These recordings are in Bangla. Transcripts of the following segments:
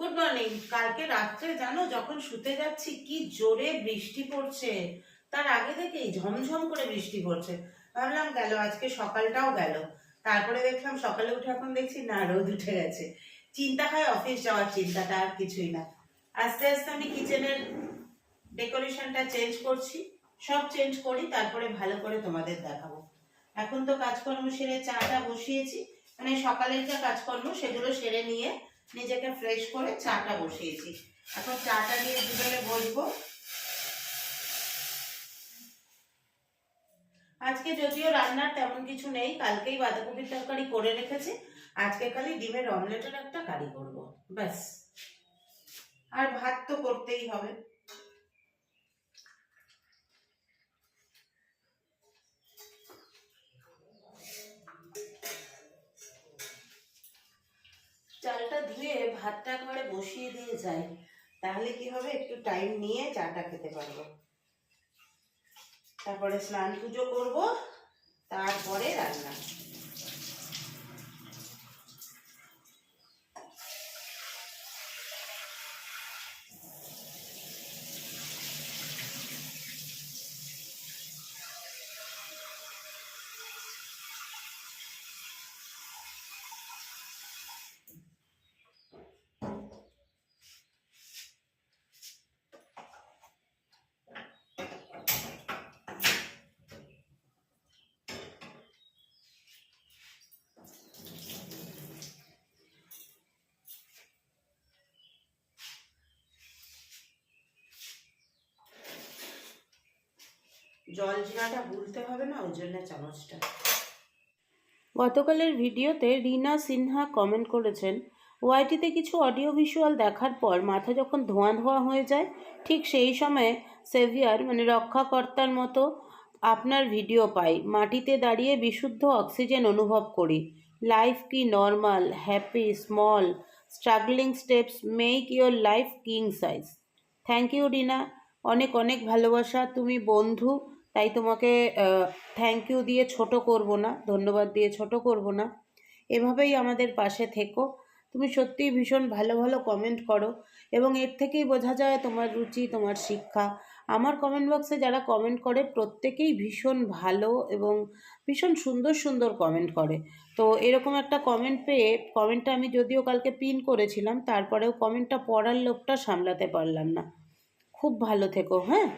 Good morning. কালকে রাত্রে জানো যখন শুতে যাচ্ছি, কি জোরে বৃষ্টি পড়ছে। তার আগে থেকেই ঝমঝম করে বৃষ্টি পড়ছে। ভাবলাম গেল, আজকে সকালটাও গেল। তারপরে দেখলাম সকালে উঠে এখন দেখছি, না, রোদ উঠে গেছে। চিন্তা হয় অফিস যাওয়ার চিন্তাটা আর কিছুই না। আস্তে আস্তে আমি কিচেনের ডেকোরেশনটা চেঞ্জ করছি। সব চেঞ্জ করি, তারপরে ভালো করে তোমাদের দেখাবো। এখন তো কাজকর্ম সেরে চাটা বসিয়েছি। মানে সকালের যা কাজকর্ম, সেগুলো সেরে নিয়ে নিজেকে ফ্রেশ করে চাটা বসিয়েছি। এখন চাটা নিয়ে দুজনে বসবো। আজকে যদিও রান্নার তেমন কিছু নেই, কালকেই বাঁধাকপির তরকারি করে রেখেছি। আজকে খালি ডিমের অমলেটের একটা কারি করব, ব্যাস। আর ভাত তো করতেই হবে। ভাতটা একবারে বসিয়ে দিয়ে যাই, তাহলে কি হবে? একটু টাইম নিয়ে চাটা খেতে পারব। তারপরে স্নান পুজো করব, তারপরে রান্না। জল জিরাটা গুলতে হবে না, ওই জন্য চামচটা। গতকালের ভিডিওতে রিনা সিনহা কমেন্ট করেছেন, ওয়াইটিতে কিছু অডিও ভিজুয়াল দেখার পর মাথা যখন ধোঁয়া ধোঁয়া হয়ে যায়, ঠিক সেই সময়ে সেভিয়ার মানে রক্ষাকর্তার মতো আপনার ভিডিও পাই। মাটিতে দাঁড়িয়ে বিশুদ্ধ অক্সিজেন অনুভব করি। লাইফ কি normal happy small struggling steps make your life king size thank you Rina অনেক অনেক ভালোবাসা। তুমি বন্ধু তাই তোমাকে থ্যাংক ইউ দিয়ে ছোট করব না, ধন্যবাদ দিয়ে ছোট করব না। এভাবেই আমাদের পাশে থেকো। তুমি সত্যিই ভীষণ ভালো ভালো কমেন্ট করো এবং এর থেকেই বোঝা যায় তোমার রুচি, তোমার শিক্ষা। আমার কমেন্ট বক্সে যারা কমেন্ট করে, প্রত্যেকেই ভীষণ ভালো এবং ভীষণ সুন্দর সুন্দর কমেন্ট করে। তো এরকম একটা কমেন্ট পেয়ে কমেন্টটা আমি যদিও কালকে পিন করেছিলাম, তারপরেও কমেন্টটা পড়ার লোকটা সামলাতে পারলাম না। খুব ভালো থেকো হ্যাঁ?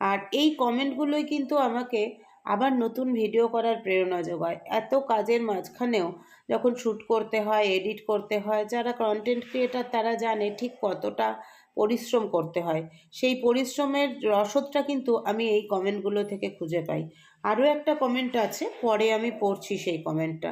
আর এই কমেন্টগুলোই কিন্তু আমাকে আবার নতুন ভিডিও করার প্রেরণা যোগায়। এত কাজের মাঝখানেও যখন শ্যুট করতে হয় এডিট করতে হয়, যারা কন্টেন্ট ক্রিয়েটার তারা জানে ঠিক কতটা পরিশ্রম করতে হয়। সেই পরিশ্রমের রসদটা কিন্তু আমি এই কমেন্টগুলো থেকে খুঁজে পাই। আরও একটা কমেন্ট আছে, পরে আমি পড়ছি সেই কমেন্টটা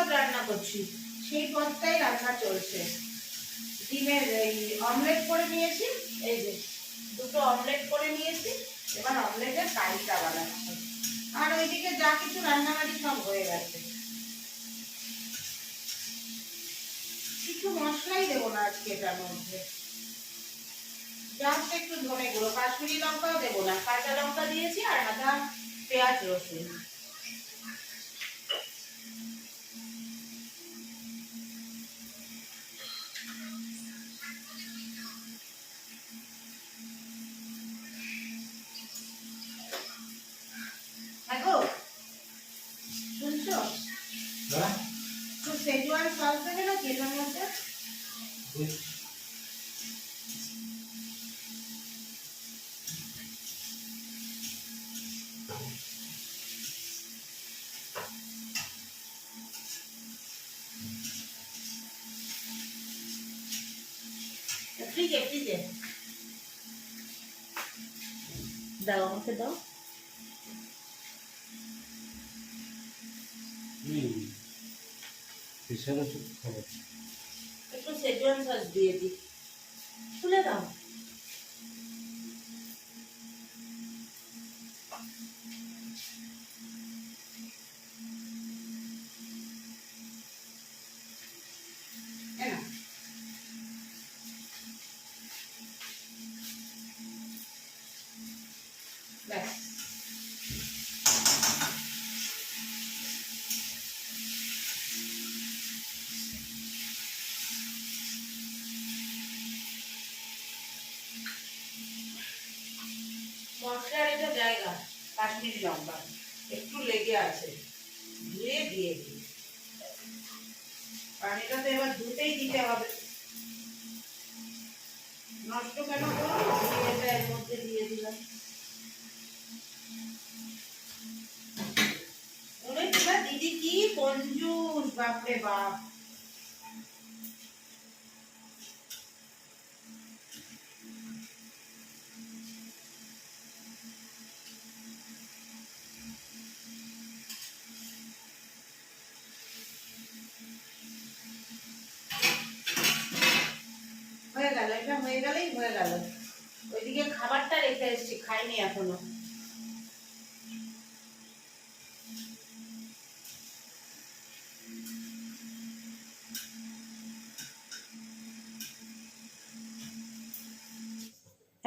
পদ রান্না করছি। সেই পদটাই রান্না চলছে। ডিমের এই অমলেট করে নিয়েছি। এই যে দুটো অমলেট করে নিয়েছি। এবার অমলেটের কারিটা বানাচ্ছি। আর ওইদিকে যা কিছু রান্নাবাড়ি সব হয়ে গেছে। কিছু মশলাই দেবো না আজকে এটার মধ্যে। জাস্ট একটু ধনে গুঁড়ো, কাশ্মীরি লঙ্কাও দেবো না। কাঁচা লঙ্কা দিয়েছি আর আদা, পেঁয়াজ, রসুন হ্যাঁ গো শুনছো তো সেজওয়ান সস দেবে না কেটার মধ্যে ফ্রিজে ফ্রিজে দাও আমাকে দাও একটু সেজওয়ান সস দিয়ে দিই খুলে দাও এটা জায়গা কাশ্মীরি লঙ্কা। একটু লেগে আছে। ধুয়ে দিয়ে দিই পানিটা তো এবার ধুতেই দিতে হবে। নষ্ট কেন এটা এর মধ্যে দিয়ে দিলাম। দিদি কি কঞ্জুস বাপরে বাপ হয়ে গেল এটা হয়ে গেলেই হয়ে গেল। ওইদিকে খাবারটা রেখে এসছি খাইনি এখনও।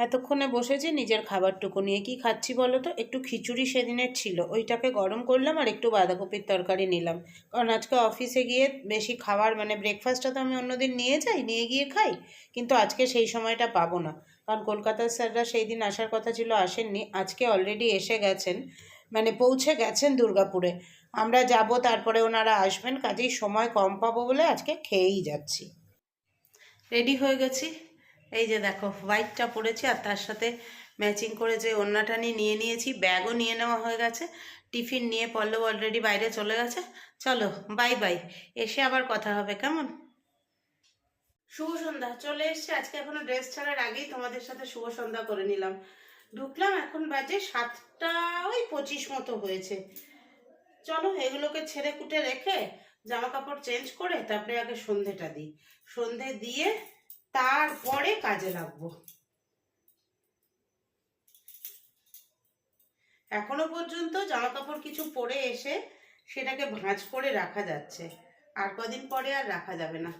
এতক্ষণে বসেছি নিজের খাবারটুকু নিয়ে কি খাচ্ছি বলো তো? একটু খিচুড়ি সেদিনের ছিল। ওইটাকে গরম করলাম আর একটু বাঁধাকপির তরকারি নিলাম। কারণ আজকে অফিসে গিয়ে বেশি খাবার মানে ব্রেকফাস্টটা তো আমি অন্যদিন নিয়ে যাই, নিয়ে গিয়ে খাই। কিন্তু আজকে সেই সময়টা পাবো না। কারণ কলকাতার স্যাররা সেই দিন আসার কথা ছিল, আসেননি। আজকে অলরেডি এসে গেছেন মানে পৌঁছে গেছেন দুর্গাপুরে। আমরা যাব, তারপরে ওনারা আসবেন। কাজেই সময় কম পাবো বলে আজকে খেয়েই যাচ্ছি। রেডি হয়ে গেছি? এই যে দেখো হোয়াইটটা পরেছি আর তার সাথে ম্যাচিং করে যে নিয়ে নিয়ে নিয়েছি ব্যাগও নিয়ে নেওয়া হয়ে গেছে। টিফিন নিয়ে পল্লব অলরেডি বাইরে চলে গেছে। চলো বাই বাই এসে আবার কথা হবে, কেমন? শুভ সন্ধ্যা। চলে এসছে। আজকে এখনও ড্রেস ছাড়ার আগেই তোমাদের সাথে শুভ সন্ধ্যা করে নিলাম। ঢুকলাম, এখন বাজে সাতটা ওই পঁচিশ মতো হয়েছে। চলো, এগুলোকে ছেড়ে কুটে রেখে জামা কাপড় চেঞ্জ করে তারপরে আগে সন্ধেটা দিই। সন্ধে দিয়ে তারপরে কাজে লাগবো। এখনও পর্যন্ত জামা কাপড় কিছু পরে এসে সেটাকে ভাঁজ করে রাখা যাচ্ছে। আর কদিন পরে আর রাখা যাবে না।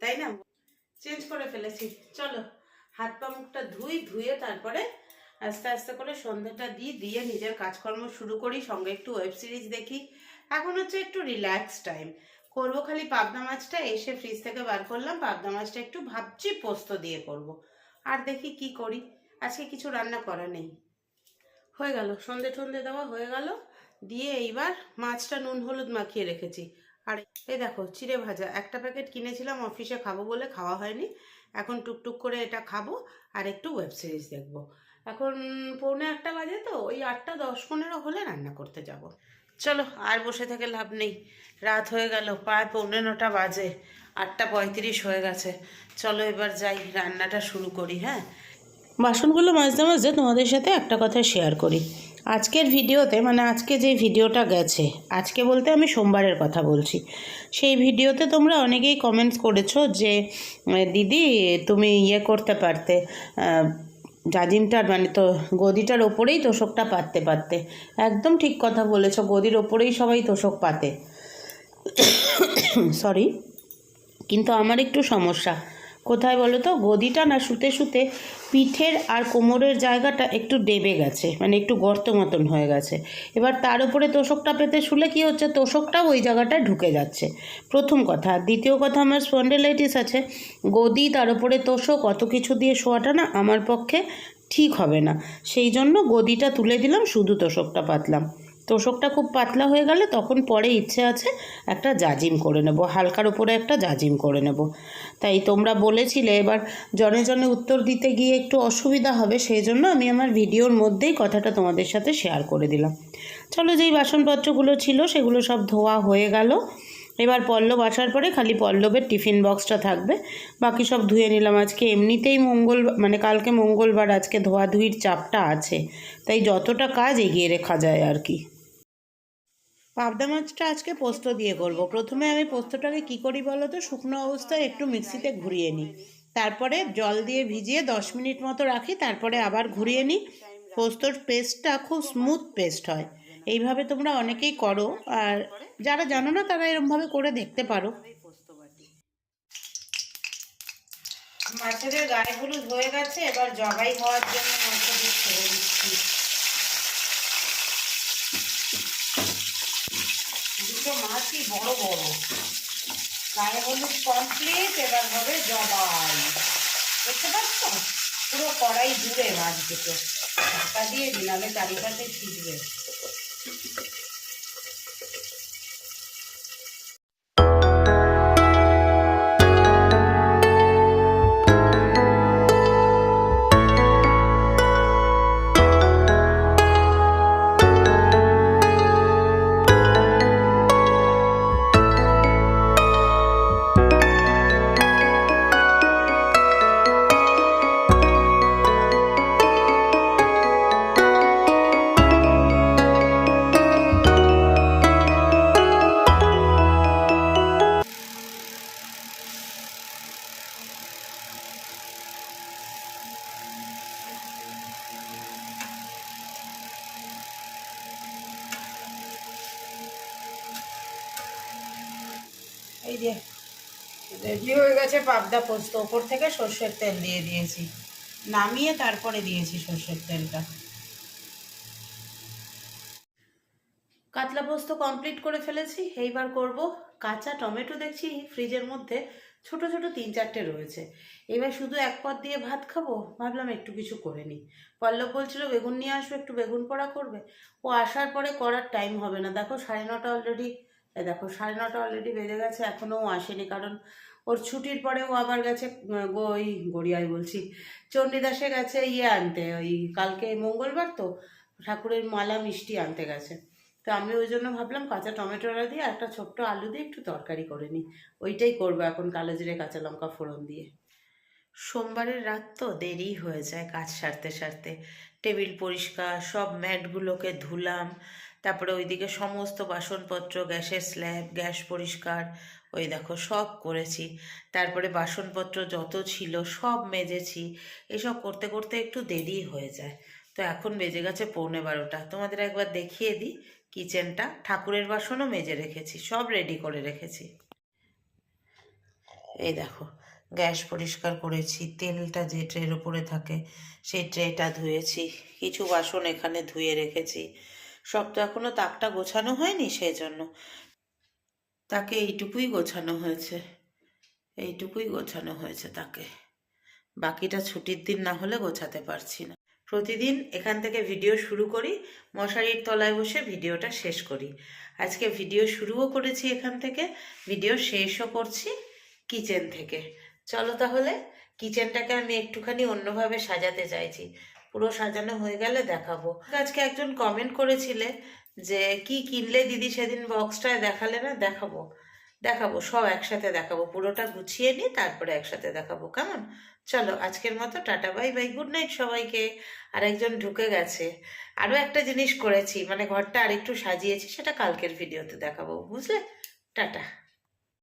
তাই না? চেঞ্জ করে ফেলেছি। চলো, হাত পা মুখটা ধুই, ধুয়ে তারপরে আস্তে আস্তে করে সন্ধ্যাটা দিই, দিয়ে নিজের কাজকর্ম শুরু করি। সঙ্গে একটু ওয়েব সিরিজ দেখি। এখন হচ্ছে একটু রিল্যাক্স টাইম। করব খালি পাবদা মাছটা এসে ফ্রিজ থেকে বার করলাম। পাবদা মাছটা একটু ভাবছি পোস্ত দিয়ে করব। আর দেখি কি করি। আজকে কিছু রান্না করা নেই। হয়ে গেল, সন্ধে টন্ধে দেওয়া হয়ে গেল। দিয়ে এইবার মাছটা নুন হলুদ মাখিয়ে রেখেছি। আর এই দেখো, চিড়ে ভাজা। একটা প্যাকেট কিনেছিলাম, অফিসে খাব বলে খাওয়া হয়নি। এখন টুকটুক করে এটা খাব আর একটু ওয়েব সিরিজ দেখব। এখন পৌনে একটা বাজে তো, ওই আটটা দশ পনেরো হলে রান্না করতে যাব। চলো, আর বসে থেকে লাভ নেই। রাত হয়ে গেল, প্রায় পৌনে নটা বাজে, আটটা পঁয়ত্রিশ হয়ে গেছে। চলো এবার যাই, রান্নাটা শুরু করি হ্যাঁ? বাসনগুলো মাজতে মাজতে তোমাদের সাথে একটা কথা শেয়ার করি। আজকের ভিডিওতে মানে আজকে যে ভিডিওটা গেছে, আজকে বলতে আমি সোমবারের কথা বলছি। সেই ভিডিওতে তোমরা অনেকেই কমেন্টস করেছ যে দিদি, তুমি ইয়ে করতে পারতে জাজিমটার মানে তো গদিটার ওপরেই তোষকটা পাততে পারতে। একদম ঠিক কথা বলেছ, গদির ওপরেই সবাই তোষক পাতে। সরি কিন্তু আমার একটু সমস্যা। কোথায় বলো তো? গদিটা না শুতে শুতে পিঠের আর কোমরের জায়গাটা একটু ডেবে গেছে মানে একটু গর্ত মতন হয়ে গেছে। এবার তার উপরে তোষকটা পেতে শুলে কি হচ্ছে? তোষকটাও ওই জায়গাটায় ঢুকে যাচ্ছে। প্রথম কথা। দ্বিতীয় কথা, আমার স্পন্ডেলাইটিস আছে। গদি, তার উপরে তোষক, অত কিছু দিয়ে শোয়াটা না আমার পক্ষে ঠিক হবে না। সেই জন্য গদিটা তুলে দিলাম, শুধু তোষকটা পাতলাম। তোষকটা খুব পাতলা হয়ে গেলে তখন পরে ইচ্ছে আছে একটা জাজিম করে নেব, হালকার উপরে একটা জাজিম করে নেব। তাই তোমরা বলেছিলে এবার জনে জনে উত্তর দিতে গিয়ে একটু অসুবিধা হবে সেই জন্য আমি আমার ভিডিওর মধ্যেই কথাটা তোমাদের সাথে শেয়ার করে দিলাম। চলো যেই বাসনপত্রগুলো ছিল সেগুলো সব ধোয়া হয়ে গেল। এবার পল্লব আসার পরে খালি পল্লবের টিফিন বক্সটা থাকবে। বাকি সব ধুয়ে নিলাম। আজকে এমনিতেই মঙ্গল মানে কালকে মঙ্গলবার আজকে ধোয়াধুয়ির চাপটা আছে। তাই যতটা কাজ এগিয়ে রেখা যায় আর কি। পাবদা মাছটা আজকে পোস্ত দিয়ে করব। প্রথমে আমি পোস্তটাকে কি করি বলো তো? শুকনো অবস্থায় একটু মিক্সিতে ঘুরিয়ে নিই। তারপরে জল দিয়ে ভিজিয়ে দশ মিনিট মতো রাখি, তারপরে আবার ঘুরিয়ে নিই। পোস্তর পেস্টটা খুব স্মুথ পেস্ট হয়। এইভাবে তোমরা অনেকেই করো। আর যারা জানো না, তারা এরমভাবে করে দেখতে পারো। মাছের গায়ে হলুদ হয়ে গেছে, এবার জবাই হওয়ার জন্য মাছটা ছেড়ে দিচ্ছি। দুটো মাছই বড় বড়। গায়ে হলুদ কমপ্লিট এবার হবে জবাই। দেখতে পাচ্ছ? পুরো কড়াই জুড়ে মাছ দুটো। ঢাকা দিয়ে দিলামে চারিপাশে ছিটবে। পাবদা পোস্ত ওপর থেকে সর্ষের তেল দিয়ে দিয়েছি। নামিয়ে তারপরে দিয়েছি সর্ষের তেলটা। কাতলা পোস্ত কমপ্লিট করে ফেলেছি, এইবার করব কাঁচা টমেটো দেখছি ফ্রিজের মধ্যে ছোট ছোট তিন চারটে রয়েছে। এবার শুধু এক পদ দিয়ে ভাত খাব, ভাবলাম একটু কিছু করে নিই। পল্লব বলছিল, বেগুন নিয়ে আসবে একটু বেগুন পোড়া করবে? ও আসার পরে করার টাইম হবে না। দেখো সাড়ে নটা অলরেডি দেখো সাড়ে নটা অলরেডি বেজে গেছে এখনও আসেনি কারণ ওর ছুটির পরে ও আবার গেছে ওই গড়িয়ায় বলছি। চণ্ডীদাসে গেছে ইয়ে আনতে, ওই কালকে মঙ্গলবার তো, ঠাকুরের মালা মিষ্টি আনতে গেছে। তো আমি ওই জন্য ভাবলাম কাঁচা টমেটোটা দিয়ে একটা ছোট্ট আলু দিয়ে একটু তরকারি করে নিই। ওইটাই করব এখন কালো জিরে কাঁচা লঙ্কা ফোড়ন দিয়ে। সোমবারের রাত তো দেরি হয়ে যায় কাজ সারতে সারতে। টেবিল পরিষ্কার, সব ম্যাটগুলোকে ধুলাম তারপরে ওইদিকে সমস্ত বাসনপত্র, গ্যাসের স্ল্যাব, গ্যাস পরিষ্কার, ওই দেখো সব করেছি। তারপরে বাসনপত্র যত ছিল সব মেজেছি। এসব করতে করতে একটু দেরি হয়ে যায়। তো এখন বেজে গেছে পৌনে বারোটা। তোমাদের একবার দেখিয়ে দিই, কিচেনটা ঠাকুরের বাসনও মেজে রেখেছি, সব রেডি করে রেখেছি। এই দেখো, গ্যাস পরিষ্কার করেছি, তেলটা যে ট্রের উপরে থাকে সেই ট্রেটা ধুয়েছি, কিছু বাসন এখানে ধুয়ে রেখেছি। সব তো এখনও তাকটা গোছানো হয়নি সেই জন্য তাকে এইটুকুই গোছানো হয়েছে। এইটুকুই গোছানো হয়েছে তাকে। বাকিটা ছুটির দিন না হলে গোছাতে পারছি না। প্রতিদিন এখান থেকে ভিডিও শুরু করি, মশারির তলায় বসে ভিডিওটা শেষ করি। আজকে ভিডিও শুরুও করেছি এখান থেকে, ভিডিও শেষও করছি কিচেন থেকে। চলো তাহলে, কিচেনটাকে আমি একটুখানি অন্যভাবে সাজাতে চাইছি। পুরো সাজানো হয়ে গেলে দেখাবো। আজকে একজন কমেন্ট করেছিলে যে, কি কিনলে দিদি সেদিন বক্সটায় দেখালে না? দেখাবো। দেখাবো, সব একসাথে দেখাবো। পুরোটা গুছিয়ে নিই, তারপরে একসাথে দেখাবো। কেমন? চলো, আজকের মতো tata, bye bye, good night সবাইকে। আর একজন ঢুকে গেছে। আরও একটা জিনিস করেছি মানে ঘরটা আরেকটু সাজিয়েছি, সেটা কালকের ভিডিওতে দেখাবো। বুঝলে? টাটা।